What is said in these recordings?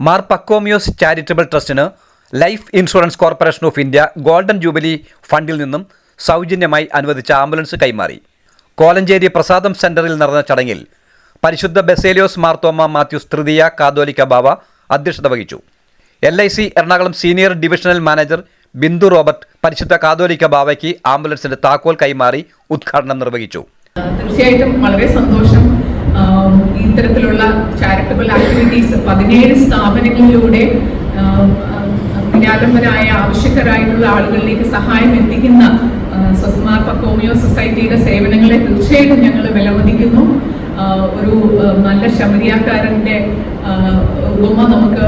Mar Pachomios charitable ട്രസ്റ്റിന് life insurance corporation of India golden jubilee ഫണ്ടിൽ നിന്നും സൗജന്യമായി അനുവദിച്ച ആംബുലൻസ് കൈമാറി. കോലഞ്ചേരി പ്രസാദം സെന്ററിൽ നടന്ന ചടങ്ങിൽ പരിശുദ്ധ ബെസേലിയോസ് മാർത്തോമ മാത്യൂസ് തൃതീയ കാതോലിക്ക ബാവ അധ്യക്ഷത വഹിച്ചു. L I C Ernakulam senior divisional manager Bindu Robert പരിശുദ്ധ കാതോലിക്ക ബാവയ്ക്ക് ആംബുലൻസിന്റെ താക്കോൽ കൈമാറി ഉദ്ഘാടനം നിർവഹിച്ചു. തീർച്ചയായിട്ടും വളരെ സന്തോഷം. ഇത്തരത്തിലുള്ള ചാരിറ്റബിൾ ആക്ടിവിറ്റീസ് പതിനേഴ് സ്ഥാപനങ്ങളിലൂടെ നിരാലംബരായ ആവശ്യക്കാരായിട്ടുള്ള ആളുകളിലേക്ക് സഹായം എത്തിക്കുന്ന ആ, കോമിയോ സൊസൈറ്റിയുടെ സേവനങ്ങളെ തീർച്ചയായിട്ടും ഞങ്ങൾ വിലമതിക്കുന്നു. ഒരു നല്ല ശബരിയാക്കാരന്റെ ആ, ഉപമ നമുക്ക്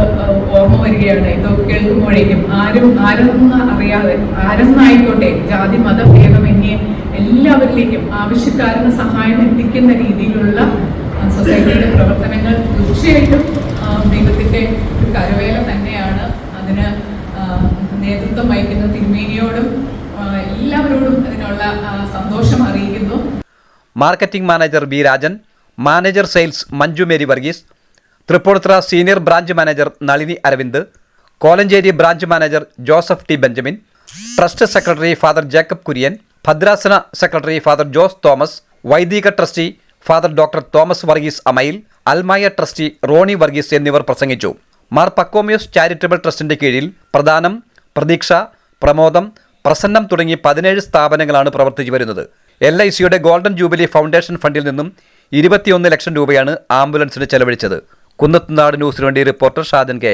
ഓർമ്മ വരികയാണ്. ഇത് കേൾക്കുമ്പോഴേക്കും ആരും ആരെന്ന് അറിയാതെ ആരെന്നായിക്കോട്ടെ ജാതി മതഭേദമന്യേ എല്ലാവരിലേക്കും ആവശ്യക്കാരന് സഹായം എത്തിക്കുന്ന രീതിയിലുള്ള പ്രവർത്തനങ്ങൾ തീർച്ചയായിട്ടും ദൈവത്തിന്റെ ഒരു കരവേല തന്നെയാണ്. അതിന് നേതൃത്വം വഹിക്കുന്ന തിരുമേനിയോടും എല്ലാവരോടും അതിനുള്ള സന്തോഷം അറിയിക്കുന്നു. Marketing manager B Rajan manager sales Manju Mary Varghese Tripunithura senior branch manager Nalini Aravind Kolenchery branch manager Joseph T Benjamin trust secretary father Jacob Kurian ഭദ്രാസന സെക്രട്ടറി ഫാദർ ജോസ് തോമസ് വൈദിക trustee father doctor Thomas Varghese Amayil അൽമായ trustee Roni Varghese എന്നിവർ പ്രസംഗിച്ചു. Mar Pachomios charitable ട്രസ്റ്റിന്റെ കീഴിൽ പ്രധാനം പ്രതീക്ഷ പ്രമോദം പ്രസന്നം തുടങ്ങി പതിനേഴ് സ്ഥാപനങ്ങളാണ് പ്രവർത്തിച്ചു വരുന്നത്. എൽ ഐ സിയുടെ ഗോൾഡൻ ജൂബിലി ഫൗണ്ടേഷൻ ഫണ്ടിൽ നിന്നും ഇരുപത്തിയൊന്ന് ലക്ഷം രൂപയാണ് ആംബുലൻസിന് ചെലവഴിച്ചത്. കുന്നത്തുനാട് ന്യൂസിനു വേണ്ടി റിപ്പോർട്ടർ ഷാദൻ കെ